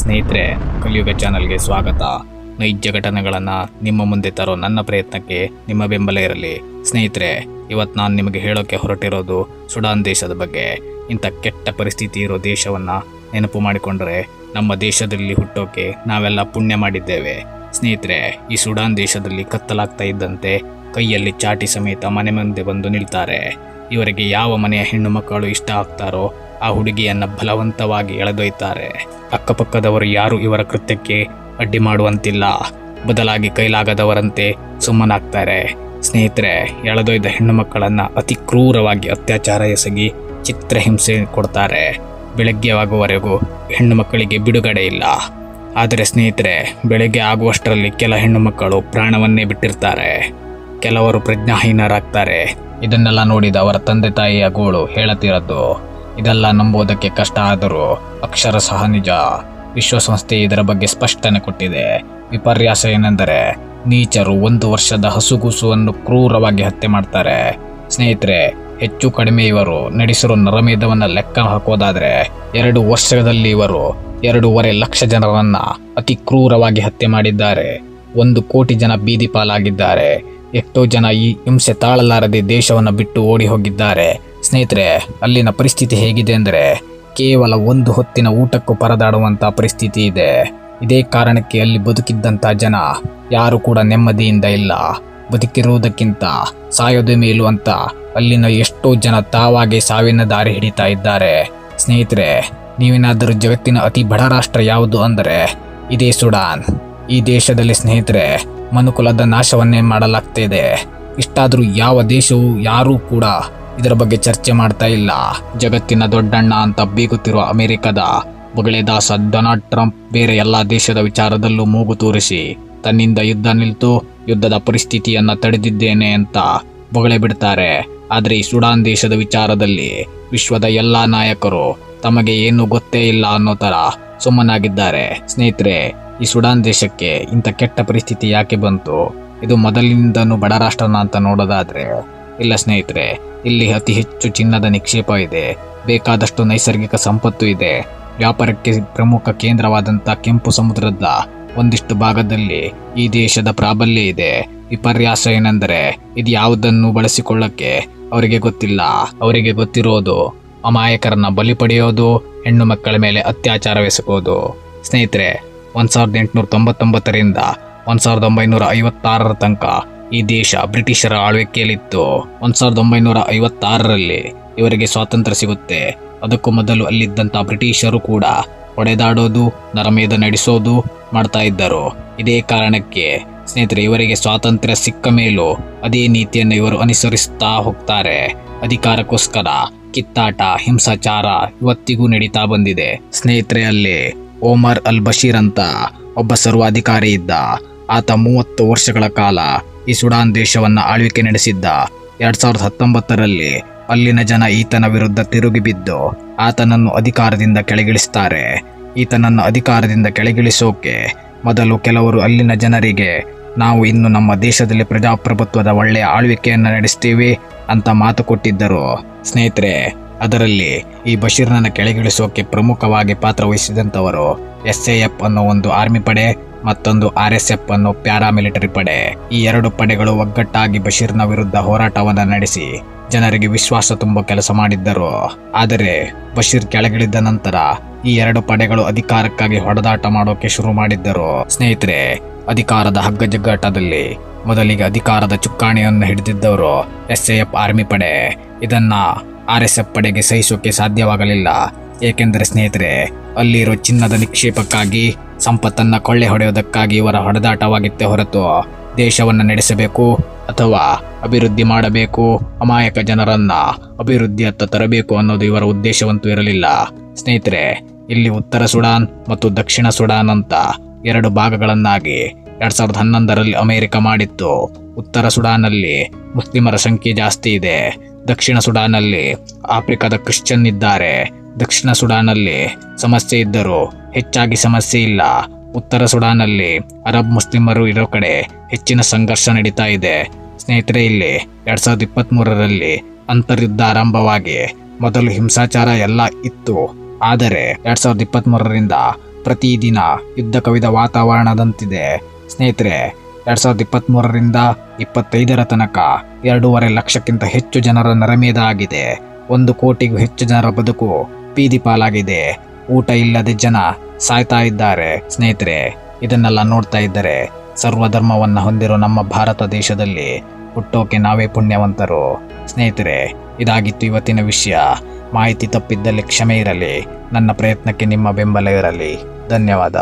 ಸ್ನೇಹಿತರೆ, ಕಲಿಯುಗ ಚಾನಲ್ಗೆ ಸ್ವಾಗತ. ನೈಜ ಘಟನೆಗಳನ್ನು ನಿಮ್ಮ ಮುಂದೆ ತರೋ ನನ್ನ ಪ್ರಯತ್ನಕ್ಕೆ ನಿಮ್ಮ ಬೆಂಬಲ ಇರಲಿ. ಸ್ನೇಹಿತರೆ ಇವತ್ತು ನಾನು ನಿಮಗೆ ಹೇಳೋಕ್ಕೆ ಹೊರಟಿರೋದು ಸುಡಾನ್ ದೇಶದ ಬಗ್ಗೆ. ಇಂಥ ಕೆಟ್ಟ ಪರಿಸ್ಥಿತಿ ಇರೋ ದೇಶವನ್ನು ನೆನಪು ಮಾಡಿಕೊಂಡರೆ ನಮ್ಮ ದೇಶದಲ್ಲಿ ಹುಟ್ಟೋಕೆ ನಾವೆಲ್ಲ ಪುಣ್ಯ ಮಾಡಿದ್ದೇವೆ. ಸ್ನೇಹಿತರೆ, ಈ ಸುಡಾನ್ ದೇಶದಲ್ಲಿ ಕತ್ತಲಾಗ್ತಾ ಇದ್ದಂತೆ ಕೈಯಲ್ಲಿ ಚಾಟಿ ಸಮೇತ ಮನೆ ಮುಂದೆ ಬಂದು ನಿಲ್ತಾರೆ. ಇವರಿಗೆ ಯಾವ ಮನೆಯ ಹೆಣ್ಣು ಮಕ್ಕಳು ಇಷ್ಟ ಆಗ್ತಾರೋ ಆ ಹುಡುಗಿಯನ್ನ ಬಲವಂತವಾಗಿ ಎಳೆದೊಯ್ತಾರೆ. ಅಕ್ಕಪಕ್ಕದವರು ಯಾರು ಇವರ ಕೃತ್ಯಕ್ಕೆ ಅಡ್ಡಿ ಮಾಡುವಂತಿಲ್ಲ. ಬದಲಾಗಿ ಕೈಲಾಗದವರಂತೆ ಸುಮ್ಮನಾಗ್ತಾರೆ. ಸ್ನೇಹಿತರೆ, ಎಳೆದೊಯ್ದ ಹೆಣ್ಣು ಮಕ್ಕಳನ್ನು ಅತಿ ಕ್ರೂರವಾಗಿ ಅತ್ಯಾಚಾರ ಎಸಗಿ ಚಿತ್ರಹಿಂಸೆ ಕೊಡ್ತಾರೆ. ಬೆಳಗ್ಗೆವಾಗುವವರೆಗೂ ಹೆಣ್ಣು ಮಕ್ಕಳಿಗೆ ಬಿಡುಗಡೆ ಇಲ್ಲ. ಆದರೆ ಸ್ನೇಹಿತರೆ, ಬೆಳಗ್ಗೆ ಆಗುವಷ್ಟರಲ್ಲಿ ಕೆಲ ಹೆಣ್ಣು ಮಕ್ಕಳು ಪ್ರಾಣವನ್ನೇ ಬಿಟ್ಟಿರ್ತಾರೆ. ಕೆಲವರು ಪ್ರಜ್ಞಾಹೀನರಾಗ್ತಾರೆ. ಇದನ್ನೆಲ್ಲ ನೋಡಿದ ಅವರ ತಂದೆ ತಾಯಿಯ ಗೋಳು ಹೇಳತಿರದ್ದು. ಇದೆಲ್ಲ ನಂಬೋದಕ್ಕೆ ಕಷ್ಟ ಆದರೂ ಅಕ್ಷರ ಸಹ ನಿಜ. ವಿಶ್ವಸಂಸ್ಥೆ ಇದರ ಬಗ್ಗೆ ಸ್ಪಷ್ಟನೆ ಕೊಟ್ಟಿದೆ. ವಿಪರ್ಯಾಸ ಏನೆಂದರೆ, ನೀಚರು ಒಂದು ವರ್ಷದ ಹಸುಗೂಸುವನ್ನು ಕ್ರೂರವಾಗಿ ಹತ್ಯೆ ಮಾಡ್ತಾರೆ. ಸ್ನೇಹಿತರೆ, ಹೆಚ್ಚು ಕಡಿಮೆ ಇವರು ನಡೆಸಿರೋ ನರಮೇಧವನ್ನು ಲೆಕ್ಕ ಹಾಕೋದಾದರೆ ಎರಡು ವರ್ಷದಲ್ಲಿ ಇವರು ಎರಡೂವರೆ ಲಕ್ಷ ಜನರನ್ನ ಅತಿ ಕ್ರೂರವಾಗಿ ಹತ್ಯೆ ಮಾಡಿದ್ದಾರೆ. ಒಂದು ಕೋಟಿ ಜನ ಬೀದಿ ಪಾಲಾಗಿದ್ದಾರೆ ಎಷ್ಟೋ ಜನ ಈ ಹಿಂಸೆ ತಾಳಲಾರದೆ ದೇಶವನ್ನು ಬಿಟ್ಟು ಓಡಿ ಹೋಗಿದ್ದಾರೆ. ಸ್ನೇಹಿತರೆ, ಅಲ್ಲಿನ ಪರಿಸ್ಥಿತಿ ಹೇಗಿದೆ ಅಂದರೆ ಕೇವಲ ಒಂದು ಹೊತ್ತಿನ ಊಟಕ್ಕೂ ಪರದಾಡುವಂಥ ಪರಿಸ್ಥಿತಿ ಇದೆ. ಇದೇ ಕಾರಣಕ್ಕೆ ಅಲ್ಲಿ ಬದುಕಿದ್ದಂಥ ಜನ ಯಾರು ಕೂಡ ನೆಮ್ಮದಿಯಿಂದ ಇಲ್ಲ. ಬದುಕಿರುವುದಕ್ಕಿಂತ ಸಾಯೋದೇ ಮೇಲು ಅಂತ ಅಲ್ಲಿನ ಎಷ್ಟೋ ಜನ ತಾವಾಗೆ ಸಾವಿನ ದಾರಿ ಹಿಡಿತಾ ಇದ್ದಾರೆ. ಸ್ನೇಹಿತರೆ, ನೀವೇನಾದರೂ ಜಗತ್ತಿನ ಅತಿ ಬಡ ರಾಷ್ಟ್ರ ಯಾವುದು ಅಂದರೆ ಇದೇ ಸುಡಾನ್. ಈ ದೇಶದಲ್ಲಿ ಸ್ನೇಹಿತರೆ, ಮನುಕುಲದ ನಾಶವನ್ನೇ ಮಾಡಲಾಗ್ತಿದೆ. ಇಷ್ಟಾದರೂ ಯಾವ ದೇಶವೂ ಯಾರೂ ಕೂಡ ಇದರ ಬಗ್ಗೆ ಚರ್ಚೆ ಮಾಡ್ತಾ ಇಲ್ಲ. ಜಗತ್ತಿನ ದೊಡ್ಡಣ್ಣ ಅಂತ ಬೀಗುತ್ತಿರುವ ಅಮೆರಿಕದ ಬೊಗಳೆದಾಸ ಡೊನಾಲ್ಡ್ ಟ್ರಂಪ್ ಬೇರೆ ಎಲ್ಲ ದೇಶದ ವಿಚಾರದಲ್ಲೂ ಮೂಗು ತೂರಿಸಿ, ತನ್ನಿಂದ ಯುದ್ಧ ನಿಲ್ತು ಯುದ್ಧದ ಪರಿಸ್ಥಿತಿಯನ್ನ ತಡೆದಿದ್ದೇನೆ ಅಂತ ಬೊಗಳೆ ಬಿಡ್ತಾರೆ. ಆದರೆ ಈ ಸುಡಾನ್ ದೇಶದ ವಿಚಾರದಲ್ಲಿ ವಿಶ್ವದ ಎಲ್ಲ ನಾಯಕರು ತಮಗೆ ಏನು ಗೊತ್ತೇ ಇಲ್ಲ ಅನ್ನೋ ತರ ಸುಮ್ಮನಾಗಿದ್ದಾರೆ. ಸ್ನೇಹಿತರೆ, ಈ ಸುಡಾನ್ ದೇಶಕ್ಕೆ ಇಂಥ ಕೆಟ್ಟ ಪರಿಸ್ಥಿತಿ ಯಾಕೆ ಬಂತು? ಇದು ಮೊದಲಿನಿಂದನೂ ಬಡ ರಾಷ್ಟ್ರನ ಅಂತ ನೋಡೋದಾದ್ರೆ ಇಲ್ಲ ಸ್ನೇಹಿತರೆ, ಇಲ್ಲಿ ಅತಿ ಹೆಚ್ಚು ಚಿನ್ನದ ನಿಕ್ಷೇಪ ಇದೆ. ಬೇಕಾದಷ್ಟು ನೈಸರ್ಗಿಕ ಸಂಪತ್ತು ಇದೆ. ವ್ಯಾಪಾರಕ್ಕೆ ಪ್ರಮುಖ ಕೇಂದ್ರವಾದಂಥ ಕೆಂಪು ಸಮುದ್ರದ ಒಂದಿಷ್ಟು ಭಾಗದಲ್ಲಿ ಈ ದೇಶದ ಪ್ರಾಬಲ್ಯ ಇದೆ. ವಿಪರ್ಯಾಸ ಏನೆಂದರೆ, ಇದು ಯಾವುದನ್ನು ಬಳಸಿಕೊಳ್ಳಕ್ಕೆ ಅವರಿಗೆ ಗೊತ್ತಿಲ್ಲ. ಅವರಿಗೆ ಗೊತ್ತಿರೋದು ಅಮಾಯಕರನ್ನ ಬಲಿ ಪಡೆಯೋದು, ಹೆಣ್ಣು ಮಕ್ಕಳ ಮೇಲೆ ಅತ್ಯಾಚಾರವೆಸಗೋದು ಸ್ನೇಹಿತರೆ, ಒಂದು ಸಾವಿರದ ಎಂಟುನೂರ ತೊಂಬತ್ತೊಂಬತ್ತರಿಂದ ಒಂದು ಸಾವಿರದ ಒಂಬೈನೂರ ಐವತ್ತಾರರ ತನಕ ಈ ದೇಶ ಬ್ರಿಟಿಷರ ಆಳ್ವಿಕೆಯಲ್ಲಿತ್ತು. ಒಂದು ಸಾವಿರದ ಒಂಬೈನೂರ ಐವತ್ತಾರರಲ್ಲಿ ಇವರಿಗೆ ಸ್ವಾತಂತ್ರ್ಯ ಸಿಗುತ್ತೆ. ಅದಕ್ಕೂ ಮೊದಲು ಅಲ್ಲಿದ್ದಂಥ ಬ್ರಿಟಿಷರು ಕೂಡ ಹೊಡೆದಾಡೋದು, ನರಮೇಧ ನಡೆಸೋದು ಮಾಡ್ತಾ ಇದ್ದರು. ಇದೇ ಕಾರಣಕ್ಕೆ ಸ್ನೇಹಿತರೆ, ಇವರಿಗೆ ಸ್ವಾತಂತ್ರ್ಯ ಸಿಕ್ಕ ಮೇಲೂ ಅದೇ ನೀತಿಯನ್ನು ಇವರು ಅನುಸರಿಸ್ತಾ ಹೋಗ್ತಾರೆ. ಅಧಿಕಾರಕ್ಕೋಸ್ಕರ ಕಿತ್ತಾಟ, ಹಿಂಸಾಚಾರ ಇವತ್ತಿಗೂ ನಡೀತಾ ಬಂದಿದೆ. ಸ್ನೇಹಿತರೆ, ಅಲ್ಲಿ ಓಮರ್ ಅಲ್ ಬಶೀರ್ ಅಂತ ಒಬ್ಬ ಸರ್ವಾಧಿಕಾರಿ ಇದ್ದ. ಆತ ಮೂವತ್ತು ವರ್ಷಗಳ ಕಾಲ ಈ ಸುಡಾನ್ ದೇಶವನ್ನ ಆಳ್ವಿಕೆ ನಡೆಸಿದ್ದ. ಎರಡ್ ಸಾವಿರದ ಹತ್ತೊಂಬತ್ತರಲ್ಲಿ ಅಲ್ಲಿನ ಜನ ಈತನ ವಿರುದ್ಧ ತಿರುಗಿ ಬಿದ್ದು ಆತನನ್ನು ಅಧಿಕಾರದಿಂದ ಕೆಳಗಿಳಿಸ್ತಾರೆ. ಈತನನ್ನು ಅಧಿಕಾರದಿಂದ ಕೆಳಗಿಳಿಸೋಕೆ ಮೊದಲು ಕೆಲವರು ಅಲ್ಲಿನ ಜನರಿಗೆ, ನಾವು ಇನ್ನು ನಮ್ಮ ದೇಶದಲ್ಲಿ ಪ್ರಜಾಪ್ರಭುತ್ವದ ಒಳ್ಳೆಯ ಆಳ್ವಿಕೆಯನ್ನು ನಡೆಸ್ತೀವಿ ಅಂತ ಮಾತು ಕೊಟ್ಟಿದ್ದರು. ಸ್ನೇಹಿತರೆ, ಅದರಲ್ಲಿ ಈ ಬಶೀರ್ನನ್ನು ಕೆಳಗಿಳಿಸೋಕೆ ಪ್ರಮುಖವಾಗಿ ಪಾತ್ರ ವಹಿಸಿದಂಥವರು ಎಸ್ ಎ ಎಫ್ ಅನ್ನೋ ಒಂದು ಆರ್ಮಿ ಪಡೆ ಮತ್ತೊಂದು ಆರ್ ಎಸ್ ಎಫ್ ಅನ್ನು ಪ್ಯಾರಾಮಿಲಿಟರಿ ಪಡೆ. ಈ ಎರಡು ಪಡೆಗಳು ಒಗ್ಗಟ್ಟಾಗಿ ಬಶೀರ್ನ ವಿರುದ್ಧ ಹೋರಾಟವನ್ನು ನಡೆಸಿ ಜನರಿಗೆ ವಿಶ್ವಾಸ ತುಂಬ ಕೆಲಸ ಮಾಡಿದ್ದರು. ಆದರೆ ಬಶೀರ್ ಕೆಳಗಿಳಿದ ನಂತರ ಈ ಎರಡು ಪಡೆಗಳು ಅಧಿಕಾರಕ್ಕಾಗಿ ಹೊಡೆದಾಟ ಮಾಡೋಕೆ ಶುರು ಮಾಡಿದ್ದರು. ಸ್ನೇಹಿತರೆ, ಅಧಿಕಾರದ ಹಗ್ಗಜಗ್ಗಾಟದಲ್ಲಿ ಮೊದಲಿಗೆ ಅಧಿಕಾರದ ಚುಕ್ಕಾಣಿಯನ್ನು ಹಿಡಿದಿದ್ದವರು ಎಸ್ ಎ ಎಫ್ ಆರ್ಮಿ ಪಡೆ. ಇದನ್ನ ಆರ್ ಎಸ್ ಎಫ್ ಪಡೆಗೆ ಸಹಿಸೋಕೆ ಸಾಧ್ಯವಾಗಲಿಲ್ಲ. ಏಕೆಂದರೆ ಸ್ನೇಹಿತರೆ, ಅಲ್ಲಿರೋ ಚಿನ್ನದ ನಿಕ್ಷೇಪಕ್ಕಾಗಿ ಸಂಪತ್ತನ್ನ ಕೊಳ್ಳೆ ಹೊಡೆಯುವುದಕ್ಕಾಗಿ ಇವರ ಹೊಡೆದಾಟವಾಗಿತ್ತೇ ಹೊರತು ದೇಶವನ್ನು ನಡೆಸಬೇಕು ಅಥವಾ ಅಭಿವೃದ್ಧಿ ಮಾಡಬೇಕು? ಅಮಾಯಕ ಜನರನ್ನ ಅಭಿವೃದ್ಧಿಯತ್ತ ತರಬೇಕು ಅನ್ನೋದು ಇವರ ಉದ್ದೇಶವಂತೂ ಇರಲಿಲ್ಲ. ಸ್ನೇಹಿತರೆ, ಇಲ್ಲಿ ಉತ್ತರ ಸುಡಾನ್ ಮತ್ತು ದಕ್ಷಿಣ ಸುಡಾನ್ ಅಂತ ಎರಡು ಭಾಗಗಳನ್ನಾಗಿ ಎರಡ್ ಸಾವಿರದ ಹನ್ನೊಂದರಲ್ಲಿ ಅಮೆರಿಕ ಮಾಡಿತ್ತು. ಉತ್ತರ ಸುಡಾನಲ್ಲಿ ಮುಸ್ಲಿಮರ ಸಂಖ್ಯೆ ಜಾಸ್ತಿ ಇದೆ. ದಕ್ಷಿಣ ಸುಡಾನಲ್ಲಿ ಆಫ್ರಿಕಾದ ಕ್ರಿಶ್ಚಿಯನ್ ಇದ್ದಾರೆ. ದಕ್ಷಿಣ ಸುಡಾನಲ್ಲಿ ಸಮಸ್ಯೆ ಇದ್ದರೂ ಹೆಚ್ಚಾಗಿ ಸಮಸ್ಯೆ ಇಲ್ಲ. ಉತ್ತರ ಸುಡಾನಲ್ಲಿ ಅರಬ್ ಮುಸ್ಲಿಮರು ಇರೋ ಕಡೆ ಹೆಚ್ಚಿನ ಸಂಘರ್ಷ ನಡೀತಾ ಇದೆ. ಸ್ನೇಹಿತರೆ, ಇಲ್ಲಿ ಎರಡ್ ಸಾವಿರದ ಇಪ್ಪತ್ತ್ಮೂರರಲ್ಲಿ ಅಂತರ್ಯುದ್ಧ ಆರಂಭವಾಗಿ ಮೊದಲು ಹಿಂಸಾಚಾರ ಎಲ್ಲ ಇತ್ತು. ಆದರೆ ಎರಡ್ ಸಾವಿರದ ಇಪ್ಪತ್ತ್ಮೂರರಿಂದ ಪ್ರತಿದಿನ ಯುದ್ಧ ಕವಿದ ವಾತಾವರಣದಂತಿದೆ. ಸ್ನೇಹಿತರೆ, ಎರಡ್ ಸಾವಿರದ ಇಪ್ಪತ್ತ್ಮೂರರಿಂದ ಇಪ್ಪತ್ತೈದರ ತನಕ ಎರಡೂವರೆ ಲಕ್ಷಕ್ಕಿಂತ ಹೆಚ್ಚು ಜನರ ನರಮೇಧ ಆಗಿದೆ. ಒಂದು ಕೋಟಿಗೂ ಹೆಚ್ಚು ಜನರ ಬದುಕು ಬೀದಿ ಪಾಲಾಗಿದೆ ಊಟ ಇಲ್ಲದೆ ಜನ ಸಾಯ್ತಾ ಇದ್ದಾರೆ. ಸ್ನೇಹಿತರೆ, ಇದನ್ನೆಲ್ಲ ನೋಡ್ತಾ ಇದ್ದರೆ ಸರ್ವಧರ್ಮವನ್ನ ಹೊಂದಿರೋ ನಮ್ಮ ಭಾರತ ದೇಶದಲ್ಲಿ ಹುಟ್ಟೋಕೆ ನಾವೇ ಪುಣ್ಯವಂತರು. ಸ್ನೇಹಿತರೆ, ಇದಾಗಿತ್ತು ಇವತ್ತಿನ ವಿಷಯ. ಮಾಹಿತಿ ತಪ್ಪಿದ್ದಲ್ಲಿ ಕ್ಷಮೆ ಇರಲಿ. ನನ್ನ ಪ್ರಯತ್ನಕ್ಕೆ ನಿಮ್ಮ ಬೆಂಬಲ ಇರಲಿ. ಧನ್ಯವಾದ.